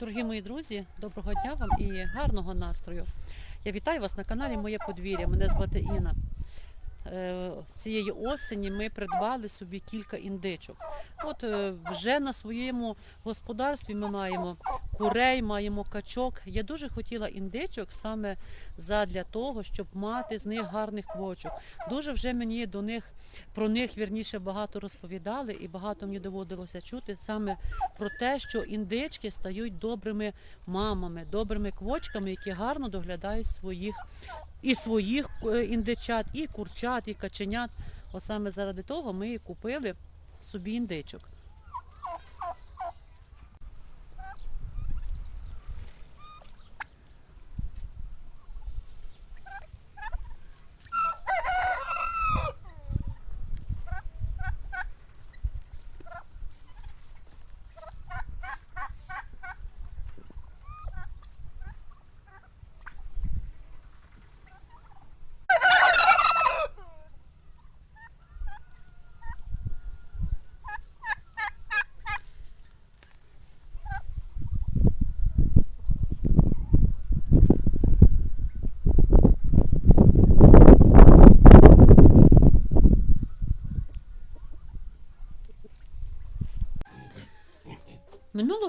Дорогі мої друзі, доброго дня вам і гарного настрою. Я вітаю вас на каналі Моє подвір'я. Мене звати Інна. Е, Цієї осені ми придбали собі кілька індичок. От е, вже на своєму господарстві ми маємо курей, маємо качок. Я дуже хотіла індичок саме задля того, щоб мати з них гарних квочок. Дуже вже мені до них про них вірніше багато розповідали, і багато мені доводилося чути саме про те, що індички стають добрими мамами, добрими квочками, які гарно доглядають своїх і своїх е, індичат, і курчат, і каченят. От саме заради того ми і купили собі індичок.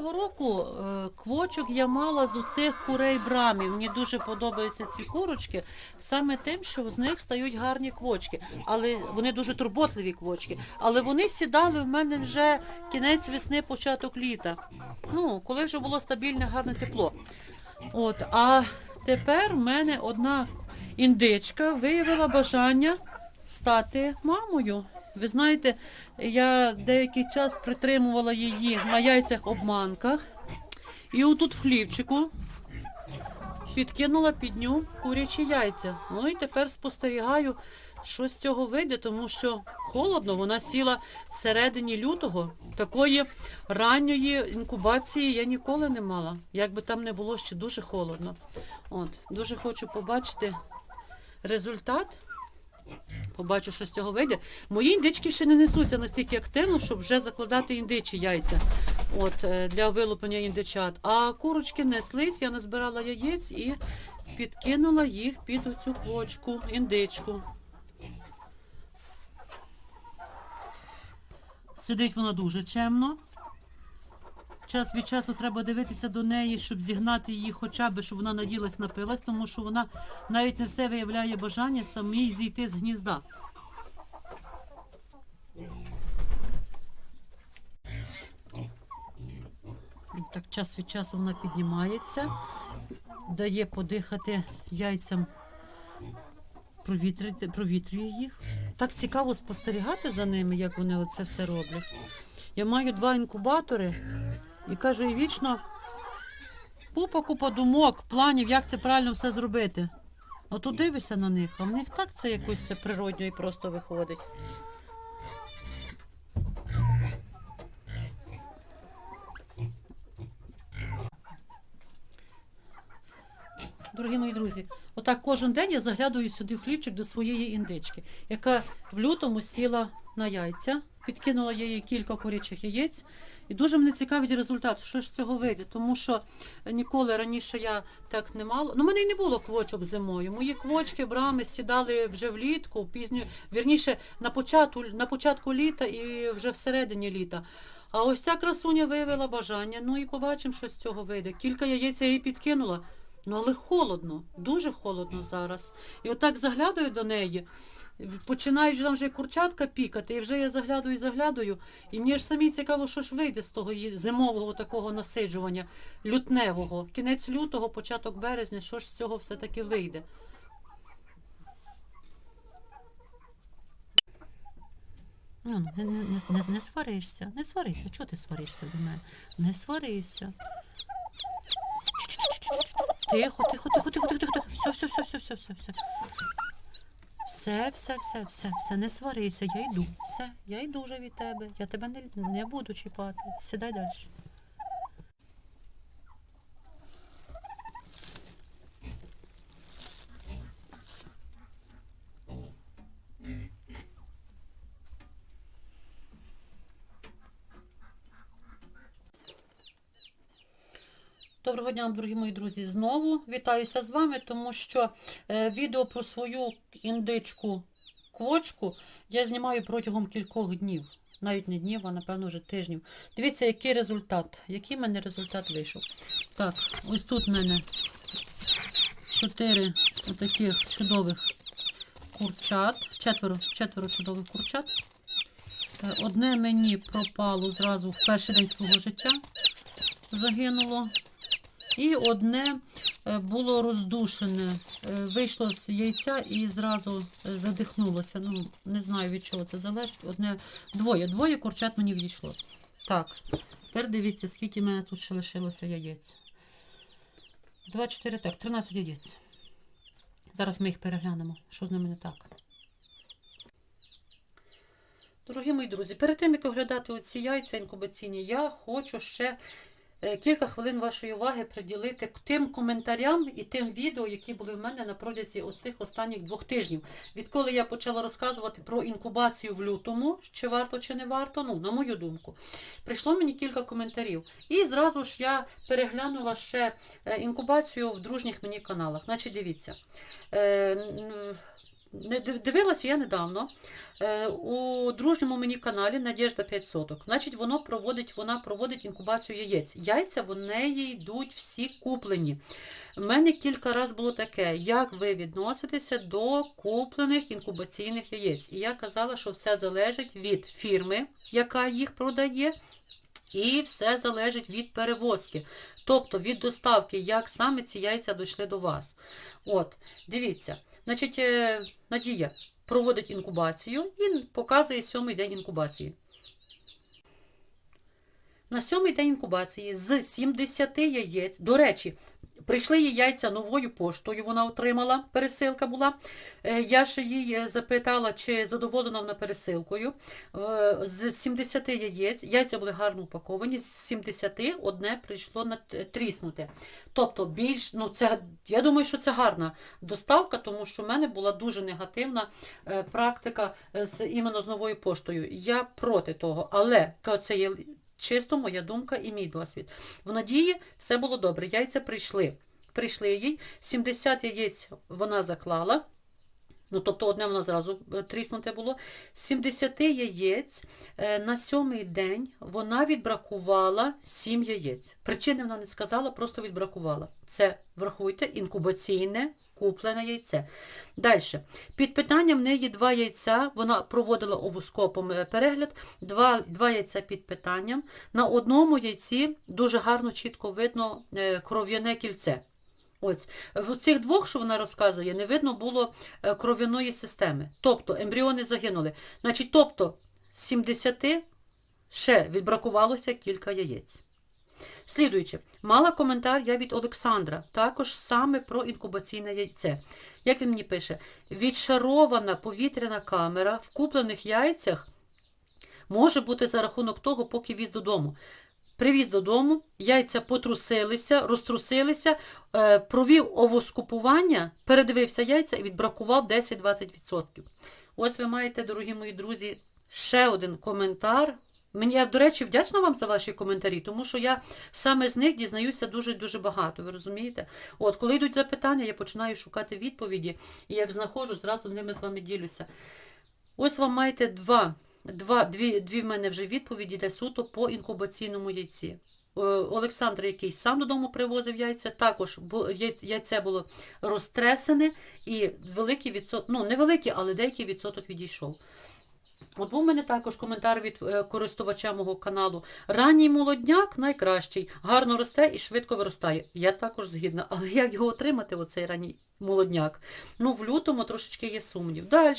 Минулого року е, квочок я мала з оцих курей брамів. Мені дуже подобаються ці курочки, саме тим, що з них стають гарні квочки. Але вони дуже турботливі квочки. Але вони сідали в мене вже кінець весни, початок літа. Ну, коли вже було стабільне, гарне тепло. От, а тепер в мене одна індичка виявила бажання стати мамою. Ви знаєте, я деякий час притримувала її на яйцях обманках. І отут в хлівчику підкинула під ню курячі яйця. Ну і тепер спостерігаю, що з цього вийде, тому що холодно, вона сіла всередині лютого. Такої ранньої інкубації я ніколи не мала. Як би там не було ще дуже холодно. От, дуже хочу побачити результат. Побачу, що з цього вийде. Мої індички ще не несуться настільки активно, щоб вже закладати індичі яйця от, е, для вилуплення індичат. А курочки неслись, я назбирала яєць і підкинула їх під оцю квочку, індичку. Сидить вона дуже чемно. Час від часу треба дивитися до неї, щоб зігнати її хоча б, щоб вона наділась напилась, тому що вона навіть не все виявляє бажання самій зійти з гнізда. Так, час від часу вона піднімається, дає подихати яйцям, провітрює їх. Так цікаво спостерігати за ними, як вони оце все роблять. Я маю два інкубатори і кажу, і вічно купа купа думок, планів, як це правильно все зробити. От дивишся на них, а в них так це якось природньо і просто виходить. Дорогі мої друзі, отак кожен день я заглядаю сюди в хлівчик до своєї індички, яка в лютому сіла на яйця, підкинула їй кілька курячих яєць. І дуже мене цікавить результат, що ж з цього вийде, тому що ніколи раніше я так не мала. Ну, мене й не було квочок зимою. Мої квочки, брами сідали вже влітку, пізньо, вірніше на початку, на початку літа і вже всередині літа. А ось ця красуня виявила бажання. Ну і побачимо, що з цього вийде. Кілька яєць я їй підкинула. Ну, але холодно, дуже холодно зараз. І отак заглядаю до неї, починають там вже курчатка пікати, і вже я заглядаю і заглядаю. І мені ж самі цікаво, що ж вийде з того зимового такого насиджування, лютневого. Кінець лютого, початок березня, що ж з цього все-таки вийде. Ну, не, не, не, не, не сваришся, не сварися. Чого ти сваришся до мене? Не сварися. Тихо, тихо, тихо, тихо, тихо, тихо, тихо. Все, все, все, все, все, все, все. Все, все, все, все, все, не сварися, я йду. Все, я йду вже від тебе. Я тебе не, не буду чіпати. Сідай далі. Доброго дня, дорогі мої друзі. Знову вітаюся з вами, тому що е, відео про свою індичку квочку я знімаю протягом кількох днів. Навіть не днів, а напевно вже тижнів. Дивіться, який результат. Який в мене результат вийшов. Так, ось тут в мене чотири таких чудових курчат. Четверо, четверо чудових курчат. Е, Одне мені пропало зразу в перший день свого життя. Загинуло. І одне е, було роздушене, е, вийшло з яйця і зразу е, задихнулося. Ну, не знаю від чого це залежить. Одне, двоє, двоє курчат мені відійшло. Так, тепер дивіться, скільки в мене тут ще лишилося яєць. 2, 4, так, 13 яєць. Зараз ми їх переглянемо, що з ними не так. Дорогі мої друзі, перед тим, як оглядати оці яйця інкубаційні, я хочу ще кілька хвилин вашої уваги приділити тим коментарям і тим відео, які були в мене на протязі оцих останніх двох тижнів. Відколи я почала розказувати про інкубацію в лютому, чи варто, чи не варто, ну, на мою думку, прийшло мені кілька коментарів. І зразу ж я переглянула ще е, інкубацію в дружніх мені каналах. Значить, дивіться. Дивилася я недавно е, у дружньому мені каналі Надєжда 5 соток. Значить, воно проводить, вона проводить інкубацію яєць. Яйця в неї йдуть всі куплені. У мене кілька разів було таке, як ви відноситеся до куплених інкубаційних яєць. І я казала, що все залежить від фірми, яка їх продає, і все залежить від перевозки. Тобто від доставки, як саме ці яйця дійшли до вас. От, дивіться. Значить, е, Надія проводить інкубацію і показує сьомий день інкубації. На сьомий день інкубації з 70 яєць, до речі, прийшли їй яйця новою поштою, вона отримала, пересилка була. Е, Я ще е, запитала, чи задоволена вона пересилкою. Е, З 70 яєць, яйця були гарно упаковані, з 70 одне прийшло на тріснуте. Тобто більш, ну це, я думаю, що це гарна доставка, тому що в мене була дуже негативна е, практика з іменно з новою поштою. Я проти того, але це є чисто моя думка і мій досвід. В надії все було добре. Яйця прийшли. Прийшли їй, 70 яєць вона заклала. Ну, тобто одне вона зразу е, тріснуте було. З 70 яєць е, на сьомий день вона відбракувала 7 яєць. Причини вона не сказала, просто відбракувала. Це, врахуйте, інкубаційне куплене яйце. Далі. Під питанням в неї два яйця. Вона проводила овоскопом е, перегляд. Два, два яйця під питанням. На одному яйці дуже гарно, чітко видно е, кров'яне кільце. Ось. В цих двох, що вона розказує, не видно було е, кров'яної системи. Тобто ембріони загинули. Значить, тобто з 70 ще відбракувалося кілька яєць. Слідуючи, мала коментар я від Олександра, також саме про інкубаційне яйце. Як він мені пише, відшарована повітряна камера в куплених яйцях може бути за рахунок того, поки віз додому. Привіз додому, яйця потрусилися, розтрусилися, е, провів овоскупування, передивився яйця і відбракував 10-20%. Ось ви маєте, дорогі мої друзі, ще один коментар. Мені, я, до речі, вдячна вам за ваші коментарі, тому що я саме з них дізнаюся дуже-дуже багато, ви розумієте? От, коли йдуть запитання, я починаю шукати відповіді, і як знаходжу, зразу ними з вами ділюся. Ось вам маєте два, два, дві, дві в мене вже відповіді, де суто по інкубаційному яйці. Е, Олександр, який сам додому привозив яйця, також яйце було розтресене і великий відсоток, ну невеликий, але деякий відсоток відійшов. От був у мене також коментар від е, користувача мого каналу. Ранній молодняк найкращий, гарно росте і швидко виростає. Я також згідна, але як його отримати, оцей ранній молодняк? Ну, в лютому трошечки є сумнів. Далі.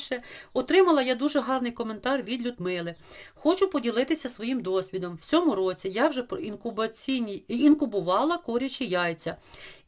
Отримала я дуже гарний коментар від Людмили. Хочу поділитися своїм досвідом. В цьому році я вже інкубаційні інкубувала корячі яйця.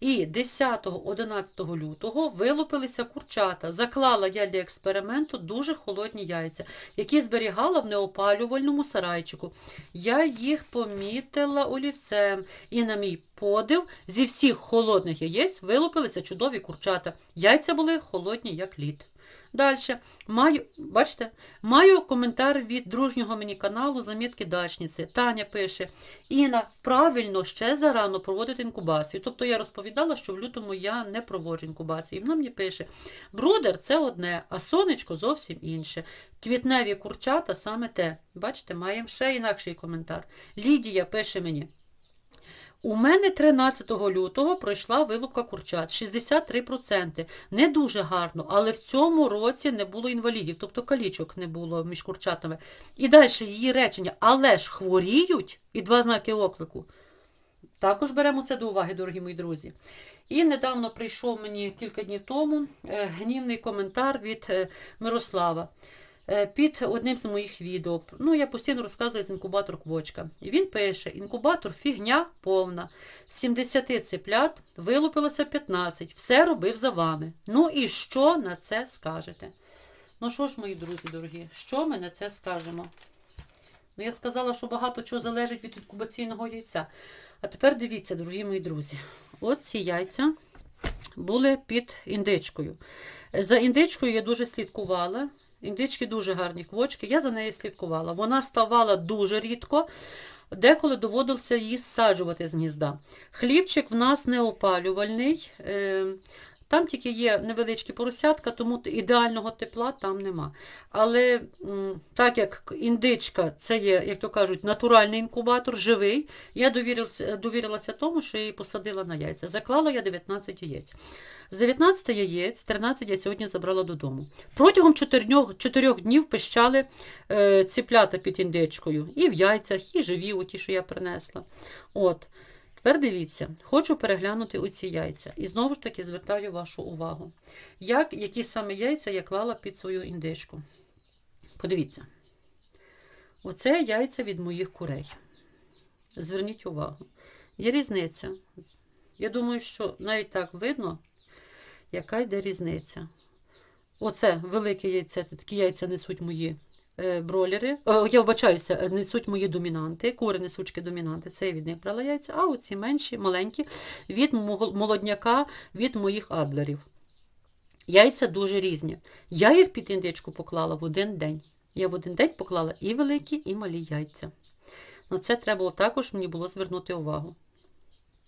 І 10-11 лютого вилупилися курчата. Заклала я для експерименту дуже холодні яйця, які зберігала в неопалювальному сарайчику. Я їх помітила олівцем, і на мій подив зі всіх холодних яєць вилупилися чудові курчата. Яйця були холодні, як лід. Далі. Маю, бачите, маю коментар від дружнього мені каналу Замітки Дачниці. Таня пише: Інна, правильно ще зарано проводити інкубацію. Тобто я розповідала, що в лютому я не проводжу інкубацію. І вона мені пише: брудер це одне, а сонечко зовсім інше. Квітневі курчата саме те. Бачите, маємо ще інакший коментар. Лідія пише мені. У мене 13 лютого пройшла вилупка курчат 63%. Не дуже гарно, але в цьому році не було інвалідів, тобто калічок не було між курчатами. І далі її речення, але ж хворіють, і два знаки оклику. Також беремо це до уваги, дорогі мої друзі. І недавно прийшов мені кілька днів тому е, гнівний коментар від е, Мирослава під одним з моїх відео. Ну, я постійно розказую з інкубатор квочка. І він пише: інкубатор фігня повна. З 70 цеплят вилупилося 15. Все робив за вами. Ну і що на це скажете? Ну що ж, мої друзі дорогі, що ми на це скажемо? Ну, я сказала, що багато чого залежить від інкубаційного яйця. А тепер дивіться, дорогі мої друзі. От ці яйця були під індичкою. За індичкою я дуже слідкувала. Індички дуже гарні квочки, я за нею слідкувала. Вона ставала дуже рідко, деколи доводилося її зсаджувати з гнізда. Хлібчик в нас не опалювальний. Там тільки є невеличкі поросятка, тому ідеального тепла там нема. Але так як індичка це є, як то кажуть, натуральний інкубатор, живий, я довірилася, довірилася тому, що я її посадила на яйця. Заклала я 19 яєць. З 19 яєць 13 я сьогодні забрала додому. Протягом 4, 4 днів пищали е, ціплята під індичкою. І в яйцях, і живі, оті, що я принесла. От. Тепер дивіться, хочу переглянути оці яйця. І знову ж таки звертаю вашу увагу. Як, які саме яйця я клала під свою індичку. Подивіться. Оце яйця від моїх курей. Зверніть увагу. Є різниця. Я думаю, що навіть так видно, яка йде різниця. Оце велике яйце, такі яйця несуть мої бролери. О, я вбачаюся, е, несуть мої домінанти, кури несучки домінанти. Це я від них брала яйця, а оці менші, маленькі, від молодняка, від моїх адлерів. Яйця дуже різні. Я їх під індичку поклала в один день. Я в один день поклала і великі, і малі яйця. На це треба було також мені було звернути увагу.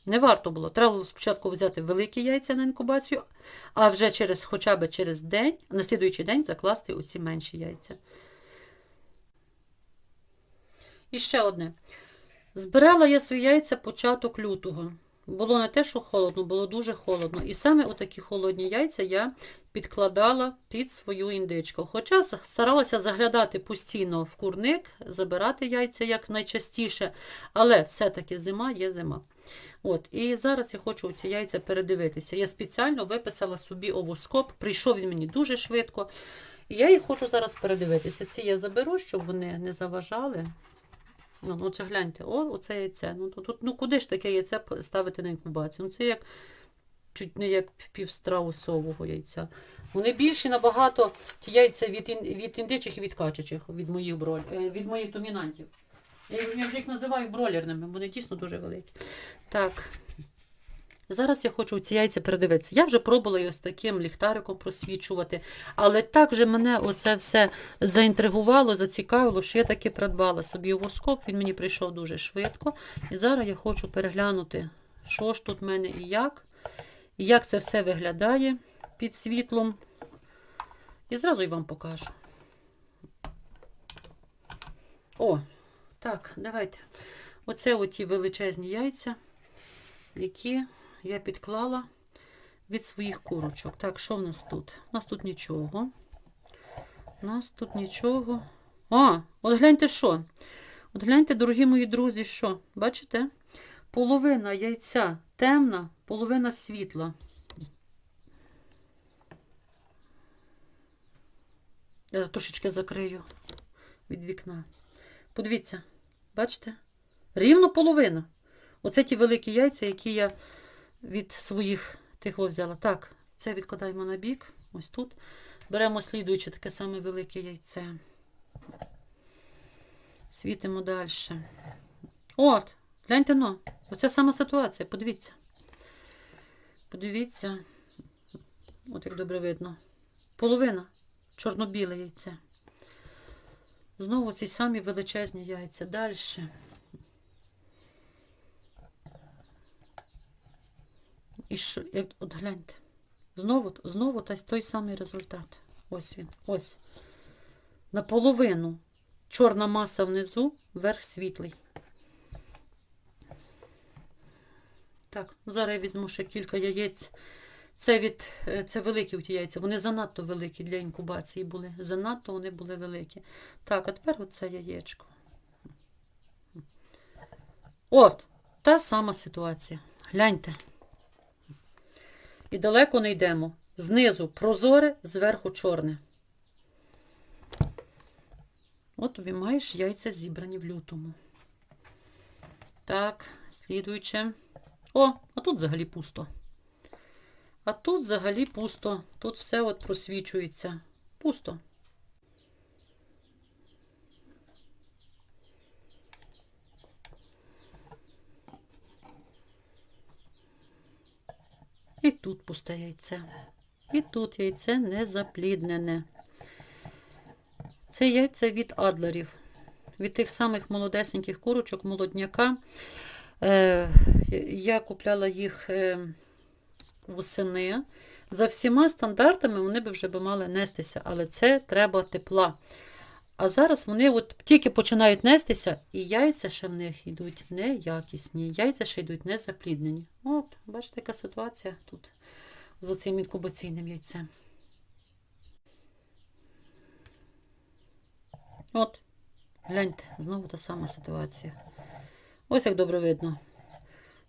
Не варто було. Треба було спочатку взяти великі яйця на інкубацію, а вже через хоча б через день, на слідуючий день закласти оці менші яйця. І ще одне. Збирала я свої яйця початок лютого. Було не те, що холодно, було дуже холодно. І саме отакі холодні яйця я підкладала під свою індичку. Хоча старалася заглядати постійно в курник, забирати яйця як найчастіше, але все-таки зима є зима. От, І зараз я хочу ці яйця передивитися. Я спеціально виписала собі овоскоп, прийшов він мені дуже швидко. І я їх хочу зараз передивитися. Ці я заберу, щоб вони не заважали. Ну, ну це гляньте, о, оце яйце. Ну, тут, ну куди ж таке яйце ставити на інкубацію? Ну, це як чуть не як півстраусового яйця. Вони більші набагато ті яйця від, ін, від індичих і від качачих, від моїх броль, е, від моїх домінантів. Я вже їх називаю бролерними, вони дійсно дуже великі. Так. Зараз я хочу ці яйця передивитися. Я вже пробувала і ось таким ліхтариком просвічувати, але так же мене оце все заінтригувало, зацікавило, що я таки придбала собі овоскоп, він мені прийшов дуже швидко. І зараз я хочу переглянути, що ж тут в мене і як, і як це все виглядає під світлом. І зразу й вам покажу. О, так, давайте. Оце оті величезні яйця, які я підклала від своїх курочок. Так, що в нас тут? У нас тут нічого. У нас тут нічого. А, от гляньте що. От гляньте, дорогі мої друзі, що? Бачите? Половина яйця темна, половина світла. Я трошечки закрию від вікна. Подивіться, бачите? Рівно половина. Оце ті великі яйця, які я від своїх тих взяла. Так, це відкладаємо на бік. Ось тут. Беремо слідуюче таке саме велике яйце. Світимо далі. От, гляньте но. Оце сама ситуація, подивіться. Подивіться. От як добре видно. Половина. чорно-біле яйце. Знову ці самі величезні яйця. Далі. І що, от гляньте. Знову, знову той, самий результат. Ось він. Ось. Наполовину. Чорна маса внизу, верх світлий. Так, ну, зараз я візьму ще кілька яєць. Це від е, це великі яйця. Вони занадто великі для інкубації були. Занадто вони були великі. Так, а тепер оце яєчко. От, та сама ситуація. Гляньте. І далеко не йдемо. Знизу прозоре, зверху чорне. От тобі маєш яйця зібрані в лютому. Так, слідуюче. О, а тут взагалі пусто. А тут взагалі пусто. Тут все от просвічується. Пусто. І тут пусте яйце. І тут яйце не запліднене. Це яйця від адлерів. Від тих самих молодесеньких курочок, молодняка. Е, я купляла їх е, восени. За всіма стандартами вони б вже мали нестися, але це треба тепла. А зараз вони от тільки починають нестися, і яйця ще в них йдуть неякісні. Яйця ще йдуть незапліднені. От, бачите, яка ситуація тут з цим інкубаційним яйцем. От, гляньте, знову та сама ситуація. Ось як добре видно.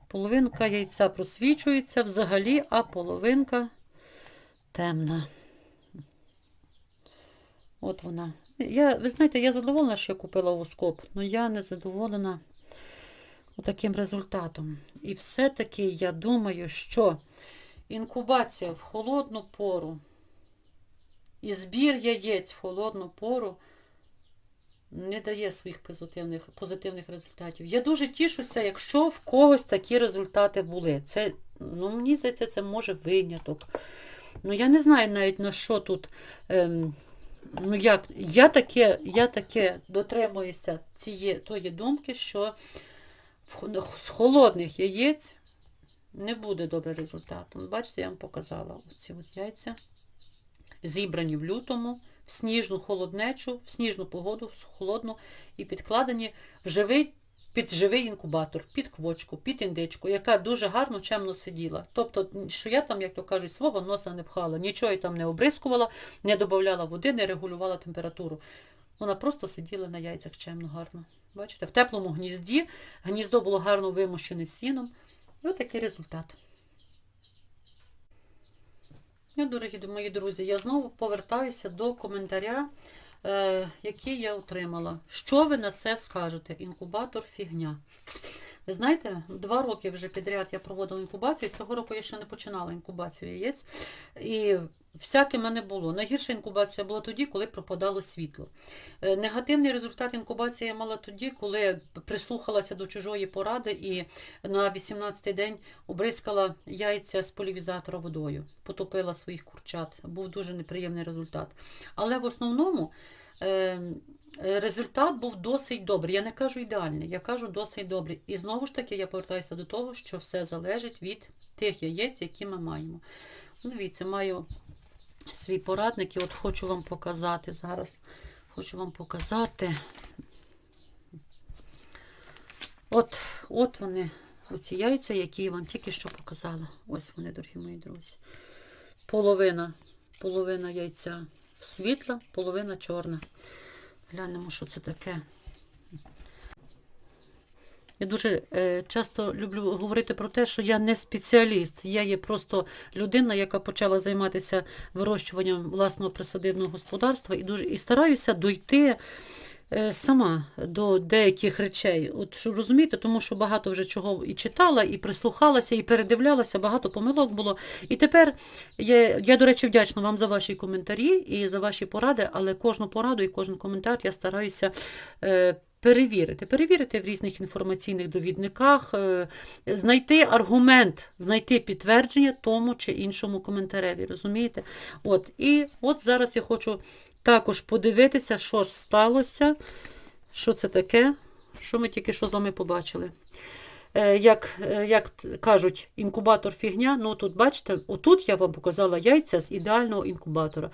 Половинка яйця просвічується взагалі, а половинка темна. От вона. Я, ви знаєте, я задоволена, що я купила воскоп, але я не задоволена таким результатом. І все-таки я думаю, що інкубація в холодну пору і збір яєць в холодну пору не дає своїх позитивних, позитивних результатів. Я дуже тішуся, якщо в когось такі результати були. Це, ну, мені здається, це може виняток. Ну, я не знаю навіть на що тут. Ем, ну, як, я таке, я таке дотримуюся цієї тої думки, що з холодних яєць не буде добре результату. Бачите, я вам показала оці от яйця, зібрані в лютому в сніжну холоднечу, в сніжну погоду, в холодну, і підкладені в живий, під живий інкубатор, під квочку, під індичку, яка дуже гарно, чемно сиділа. Тобто, що я там, як то кажуть, свого носа не пхала, нічого там не обрискувала, не додавала води, не регулювала температуру. Вона просто сиділа на яйцях чемно гарно. Бачите, в теплому гнізді, гніздо було гарно вимущене сіном. І отакий результат. Ну, дорогі мої друзі, я знову повертаюся до коментаря, е, які я отримала. Що ви на це скажете? Інкубатор фігня. Ви знаєте, два роки вже підряд я проводила інкубацію. Цього року я ще не починала інкубацію яєць. І всяке мене було. Найгірша інкубація була тоді, коли пропадало світло. Е, Негативний результат інкубації я мала тоді, коли прислухалася до чужої поради і на 18-й день обрискала яйця з полівізатора водою, потопила своїх курчат. Був дуже неприємний результат. Але в основному. е, Результат був досить добрий. Я не кажу ідеальний, я кажу досить добрий. І знову ж таки я повертаюся до того, що все залежить від тих яєць, які ми маємо. Ну, Дивіться, маю свій порадник і от хочу вам показати зараз. Хочу вам показати. От, от вони, оці яйця, які я вам тільки що показала. Ось вони, дорогі мої друзі. Половина, половина яйця світла, половина чорна. Глянемо, що це таке. Я дуже е, часто люблю говорити про те, що я не спеціаліст. Я є просто людина, яка почала займатися вирощуванням власного присадибного господарства і дуже і стараюся дойти е, сама до деяких речей. От що розумієте, тому що багато вже чого і читала, і прислухалася, і передивлялася, багато помилок було. І тепер я, я, до речі, вдячна вам за ваші коментарі і за ваші поради, але кожну пораду і кожен коментар я стараюся. Е, перевірити. Перевірити в різних інформаційних довідниках, е, знайти аргумент, знайти підтвердження тому чи іншому коментареві. Розумієте? От. І от зараз я хочу також подивитися, що ж сталося, що це таке, що ми тільки що з вами побачили. Е, Як, е, як кажуть, інкубатор фігня, ну тут бачите, отут я вам показала яйця з ідеального інкубатора.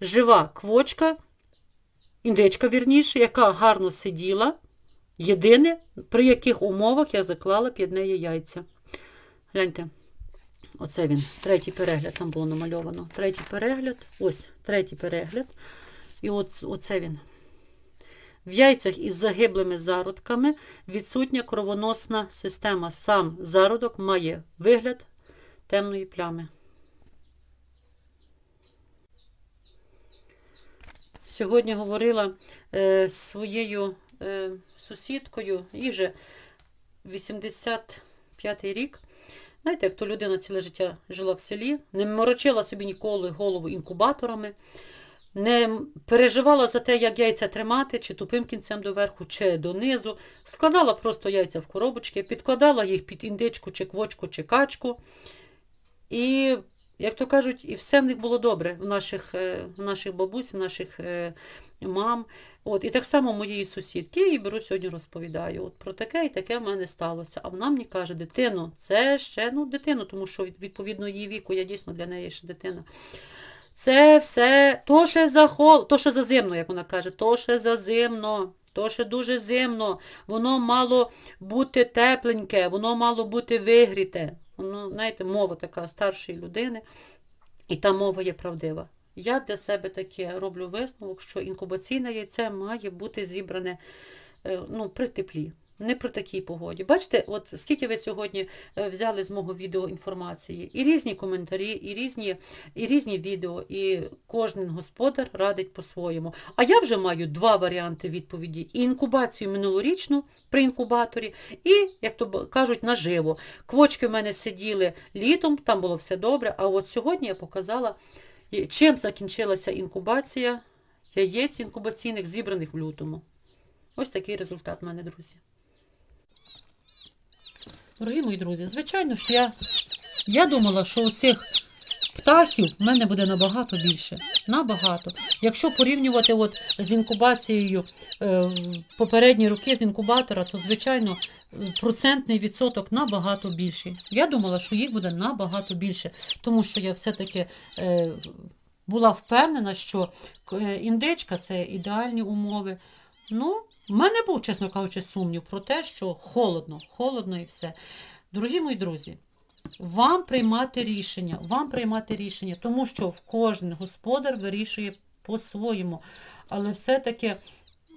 Жива квочка, індичка вірніше, яка гарно сиділа. Єдине, при яких умовах я заклала під неї яйця. Гляньте, оце він, третій перегляд, там було намальовано. Третій перегляд, ось третій перегляд. І от, оце він. В яйцях із загиблими зародками відсутня кровоносна система. Сам зародок має вигляд темної плями. Сьогодні говорила е, з своєю е, сусідкою, їй вже 85-й рік. Знаєте, як то людина ціле життя жила в селі, не морочила собі ніколи голову інкубаторами, не переживала за те, як яйця тримати, чи тупим кінцем доверху, чи донизу. Складала просто яйця в коробочки, підкладала їх під індичку, чи квочку, чи качку. І, як то кажуть, і все в них було добре в наших, е, в наших бабусь, в наших е, мам. От, і так само моєї сусідки, я їй беру сьогодні розповідаю. От про таке і таке в мене сталося. А вона мені каже, дитино, це ще ну, дитину, тому що відповідно її віку, я дійсно для неї ще дитина. Це все, то ще за хол, то ще за зимно, як вона каже, то ще за зимно, то ще дуже зимно, воно мало бути тепленьке, воно мало бути вигріте. Воно, знаєте, мова така старшої людини, і та мова є правдива. Я для себе таке роблю висновок, що інкубаційне яйце має бути зібране е, ну, при теплі, не при такій погоді. Бачите, от скільки ви сьогодні е, взяли з мого відео інформації, і різні коментарі, і різні, і різні відео, і кожен господар радить по-своєму. А я вже маю два варіанти відповіді: і інкубацію минулорічну при інкубаторі, і, як то кажуть, наживо. Квочки в мене сиділи літом, там було все добре. А от сьогодні я показала, чим закінчилася інкубація яєць інкубаційних, зібраних в лютому. Ось такий результат в мене, друзі. Дорогі мої друзі, звичайно ж, я, я думала, що оцих птахів в мене буде набагато більше. Набагато. Якщо порівнювати от з інкубацією е, попередні роки з інкубатора, то, звичайно, процентний відсоток набагато більший. Я думала, що їх буде набагато більше, тому що я все-таки е, була впевнена, що е, індичка це ідеальні умови. Ну, в мене був, чесно кажучи, сумнів про те, що холодно, холодно і все. Дорогі мої друзі, вам приймати рішення, вам приймати рішення, тому що в кожен господар вирішує по-своєму. Але все-таки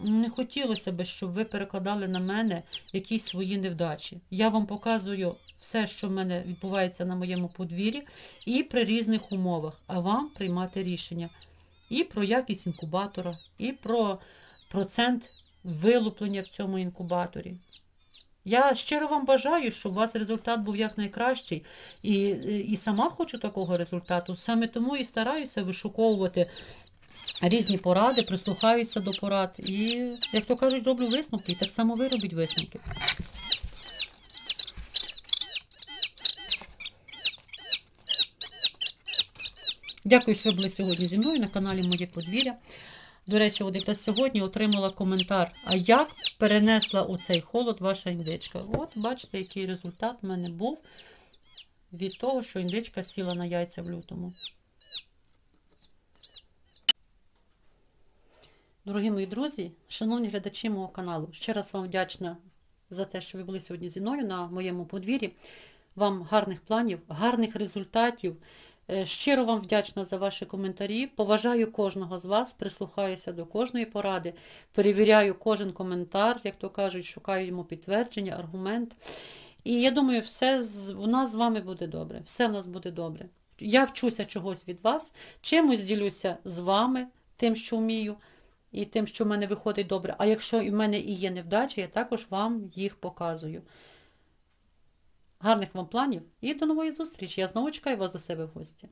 не хотілося б, щоб ви перекладали на мене якісь свої невдачі. Я вам показую все, що в мене відбувається на моєму подвір'ї, і при різних умовах, а вам приймати рішення. І про якість інкубатора, і про процент вилуплення в цьому інкубаторі. Я щиро вам бажаю, щоб у вас результат був якнайкращий. І, і сама хочу такого результату. Саме тому і стараюся вишуковувати різні поради, прислухаюся до порад. І, як то кажуть, роблю висновки. І так само ви робіть висновки. Дякую, що ви були сьогодні зі мною на каналі Моє подвір'я. До речі, от сьогодні отримала коментар, а як перенесла у цей холод ваша індичка. От бачите, який результат в мене був від того, що індичка сіла на яйця в лютому. Дорогі мої друзі, шановні глядачі мого каналу, ще раз вам вдячна за те, що ви були сьогодні зі мною на моєму подвір'ї. Вам гарних планів, гарних результатів. Е, Щиро вам вдячна за ваші коментарі. Поважаю кожного з вас, прислухаюся до кожної поради, перевіряю кожен коментар, як то кажуть, шукаю йому підтвердження, аргумент. І я думаю, все у нас з вами буде добре. Все в нас буде добре. Я вчуся чогось від вас, чимось ділюся з вами, тим, що вмію, і тим, що в мене виходить добре. А якщо в мене і є невдачі, я також вам їх показую. Гарних вам планів і до нової зустрічі. Я знову чекаю вас до себе в гості.